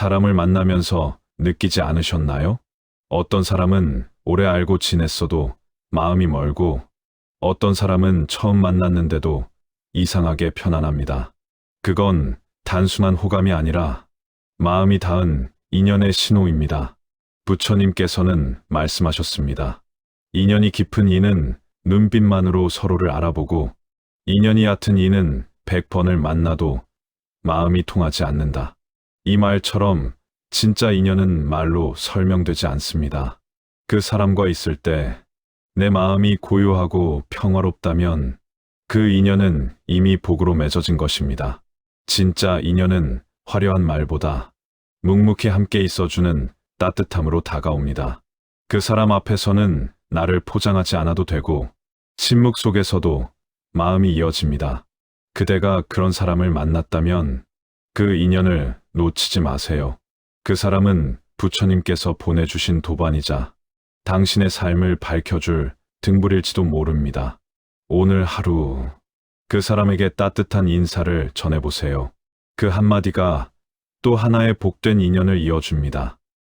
사람을 만나면서 느끼지 않으셨나요? 어떤 사람은 오래 알고 지냈어도 마음이 멀고 어떤 사람은 처음 만났는데도 이상하게 편안합니다. 그건 단순한 호감이 아니라 마음이 닿은 인연의 신호입니다. 부처님께서는 말씀하셨습니다. 인연이 깊은 이는 눈빛만으로 서로를 알아보고 인연이 얕은 이는 백 번을 만나도 마음이 통하지 않는다. 이 말처럼 진짜 인연은 말로 설명되지 않습니다. 그 사람과 있을 때 내 마음이 고요하고 평화롭다면 그 인연은 이미 복으로 맺어진 것입니다. 진짜 인연은 화려한 말보다 묵묵히 함께 있어주는 따뜻함으로 다가옵니다. 그 사람 앞에서는 나를 포장하지 않아도 되고 침묵 속에서도 마음이 이어집니다. 그대가 그런 사람을 만났다면 그 인연을 놓치지 마세요. 그 사람은 부처님께서 보내주신 도반이자 당신의 삶을 밝혀줄 등불일지도 모릅니다. 오늘 하루 그 사람에게 따뜻한 인사를 전해보세요. 그 한마디가 또 하나의 복된 인연을 이어줍니다.